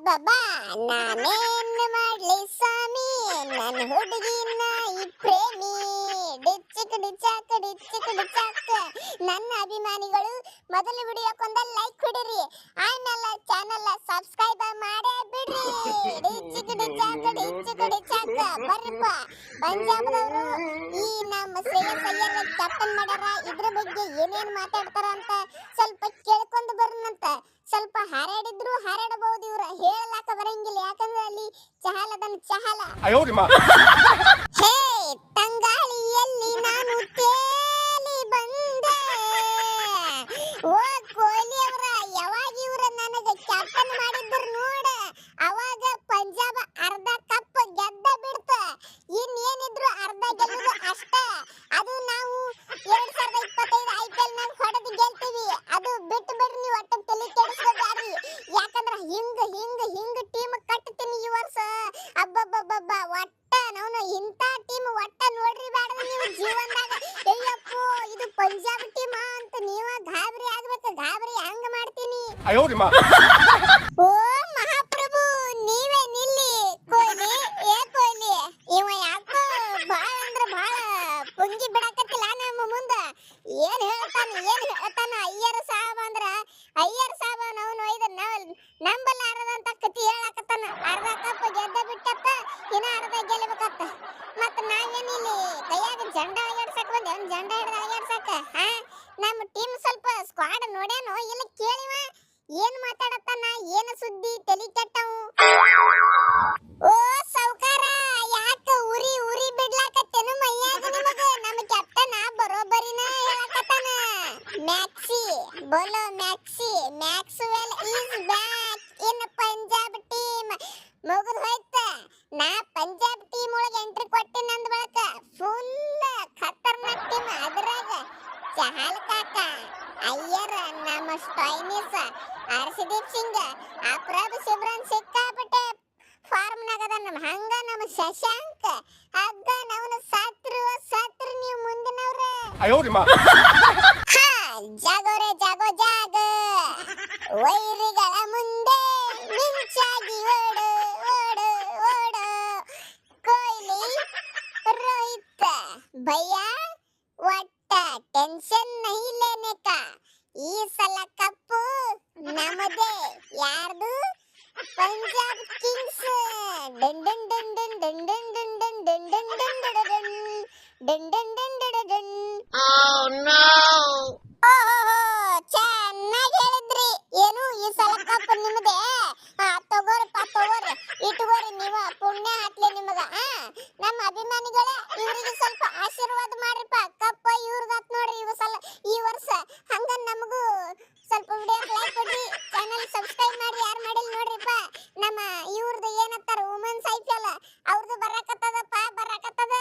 ಅಬ್ಬಬ್ಬಾ ನಾನೇನು ಮಾಡ್ಲಿ ಸ್ವಾಮಿ? ನನ್ನ ಹುಡುಗಿನ ಈ ಪ್ರೇಮಿ. ಡಿಚ್ಚಕ್ ಡಿಚ್ಚಾಕ್ ಡಿಚ್ಚಕ್ ಡಿಚ್ಚಾಕ್. ನನ್ನ ಅಭಿಮಾನಿಗಳು ಮೊದಲು ವಿಡಿಯೋಕ್ಕೊಂದ ಲೈಕ್ ಕೊಡಿರಿ. ಆಮೇಲೆ ಚಾನಲ್ ಸಬ್ಸ್ಕ್ರೈಬ್ ಮಾಡೇ ಬಿಡ್ರಿ. ಡಿಚ್ಚಕ್ ಡಿಚ್ಚಾಕ್ ಡಿಚ್ಚಕ್ ಡಿಚ್ಚಾಕ್. ಬರ್ರಪ್ಪ. ಪಂಜಾಬ್ದವರು ಈ ನಮ್ಮ ಶ್ರೇಯಸ್ ಅಯ್ಯರ್ ಕ್ಯಾಪ್ಟನ್ ಮಾಡ್ಯಾರ. ಇದ್ರ ಬಗ್ಗೆ ಏನೇನು ಮಾತಾಡ್ತಾರ ಅಂತ ಸ್ವಲ್ಪ ಕೇಳ್ಕೊಂಡು ಬರ್ನಂತ ಸ್ವಲ್ಪ ಹರಡಿದ್ರು ಹರಡಬಹುದು ಇವ್ರ. ಹೇಳಲಾಕ ಬರಂಗಿಲ್ಲ. ಯಾಕಂದ್ರೆ ಅಲ್ಲಿ ಚಹಲ ತನ್ನ ಚಹಲ. ಹೇ ತಂಗಾಳಿಯಲ್ಲಿ ನಾನು ತೇಲಿ ಬಂದೆ. ಓ ಕೊಹ್ಲಿ ಅವರ ಯಾವಾಗ ಇವ್ರ ನನಗೆ ಕ್ಯಾಪ್ಟನ್ ಮಾಡಿದ್ರು ನೋಡ. ಅವಾಗ ಪಂಜಾಬ್ ಅರ್ಧ ಕಪ್ ಗೆದ್ದ ಬಿಡ್ತ. ಇನ್ನೇನಿದ್ರು ಅರ್ಧ ಗೆಲ್ಲುದು ಅಷ್ಟ. ಅದು ನಾವು ಎರಡ್ ಸಾವಿರದ ಹಿಂಗ ಹಿಂಗ ಹಿಂಗ ಟೀಮ್ ಕಟ್ಟತೀನಿ ಈ ವರ್ಷ. ಅಬ್ಬಬ್ಬಬ್ಬಬ್ಬ ಒಟ್ಟ ನಾವು ಇಂಥ ಟೀಮ್ ಒಟ್ಟ ನೋಡ್ರಿ ಬೇಡ ನೀವು ಜೀವನದಾಗ. ಅಯ್ಯಪ್ಪ ಇದು ಪಂಜಾಬ್ ಟೀಮ್ ಅಂತ ನೀವ ಗಾಬರಿ ಆಗ್ಬೇಕು ಗಾಬರಿ ಹಂಗ ಮಾಡ್ತೀನಿ. ಓ ಮಹಾಪ್ರಭು ನೀವೇ ನಿಲ್ಲಿ ಕೊಹ್ಲಿ ಏ ಕೊಹ್ಲಿ. ಇವ ಯಾಕೋ ಬಾಳ ಅಂದ್ರ ಬಾಳ ಪುಂಗಿ ಬಿಡಕತ್ತಿಲ್ಲ ನಮ್ಮ ಮುಂದ. ಏನ್ ಹೇಳ್ತಾನ ಏನ್ ಹೇಳ್ತಾನ ಅಯ್ಯರ್ ಸಾಹಬ ಅಂದ್ರ ಅಯ್ಯರ್ ನಂಬಲಾರದಂತ ಕತಿ ಹೇಳಕತ್ತಾನ. ಅರ್ಧ ಕಪ್ ಗೆದ್ದ ಬಿಟ್ಟತ್ತ, ಇನ್ನ ಅರ್ಧ ಗೆಲ್ಲಬೇಕತ್ತ. ಮತ್ತ ನಾ ಇಲ್ಲಿ ಕೈಯಾಗ ಜಂಡ ಅಳಗಾಡ್ಸಕ್ ಬಂದೆ. ಒಂದ್ ಜಂಡ ಹಿಡ್ದ ಹಾ? ನಮ್ಮ ಟೀಮ್ ಸ್ವಲ್ಪ ಸ್ಕ್ವಾಡ್ ನೋಡ್ಯಾನು, ಇಲ್ಲ ಕೇಳಿವ? ಏನ್ ಮಾತಾಡತ್ತಾನ? ಏನ ಸುದ್ದಿ? ತಲಿ ಕೆಟ್ಟವು? ಓ ಸೌಕಾರ, ಯಾಕ ಉರಿ ಉರಿ ಬಿಡ್ಲಾಕತ್ತೇನು ಮೈಯಾಗ ನಿಮಗೆ? ನಮ್ಮ ಕ್ಯಾಪ್ಟನ್ ಬರೋಬ್ಬರಿನ ಹೇಳಕತ್ತಾನ. ಮ್ಯಾಕ್ಸಿ, ಬೋಲೋ ಮ್ಯಾಕ್ಸಿ ಮ್ಯಾಕ್ಸ್ವೆಲ್ ಹಾಲ್ಕಾಕ. ಅಯ್ಯರ ನಮ್ಮ ಸ್ಟೈನಿಸ್ ಹರ್ಷದೀಪ್ ಸಿಂಗ್ ಅಪ್ರಭ್ ಶಿಬ್ರನ್ ಸಿಕ್ಕಾಪಟ್ಟೆ ಫಾರ್ಮ್ ನಗದ ನಮ್ಮ ಹಂಗ ನಮ್ಮ ಶಶಾಂಕ್. ಹಗ್ಗ ನವನ ಸತ್ರು ಸತ್ರು ನೀವು ಮುಂದಿನವ್ರೆ. ಜಾಗೋರೆ ಜಾಗೋ ಜಾಗ ವೈರಿಗಳ ಮುಂದೆ ಮಿಂಚಾಗಿ ಓಡು ಓಡು ಓಡು. ಕೊಹ್ಲಿ ರೋಹಿತ್ ಭಯ್ಯಾ. ಟೆನ್ಷನ್ ನಹಿ ಲೇನೆ ಕಾ ಈ ಸಲ ಕಪ್ಪು ನಮ್ಮದೇ ಯಾರ್ದು Punjab Kings done done done done done done done done ನಮ್ಮ ಅಭಿಮಾನಿಗಳೇ, ಇವರಿಗೆ ಸ್ವಲ್ಪ ಆಶೀರ್ವಾದ ಮಾಡ್ರಿಪ್ಪ. ಕಪ್ಪ ಇವ್ರದಾತ್ ನೋಡ್ರಿ ಇವ ಸಲ ಈ ವರ್ಷ. ಹಂಗ ನಮಗೂ ಸ್ವಲ್ಪ ವಿಡಿಯೋ ಲೈಕ್ ಕೊಡ್ರಿ ಚಾನಲ್ ಸಬ್ಸ್ಕ್ರೈಬ್ ಮಾಡಿ, ಯಾರು ಮಾಡಿಲ್ಲ ನೋಡ್ರಿಪ್ಪ. ನಮ್ಮ ಇವ್ರದ್ದು ಏನತ್ತಾರ ವುಮೆನ್ಸ್ ಐಪಿಎಲ್ ಅವ್ರದ್ದು ಬರಕತ್ತದಪ್ಪ, ಬರಾಕತ್ತದ.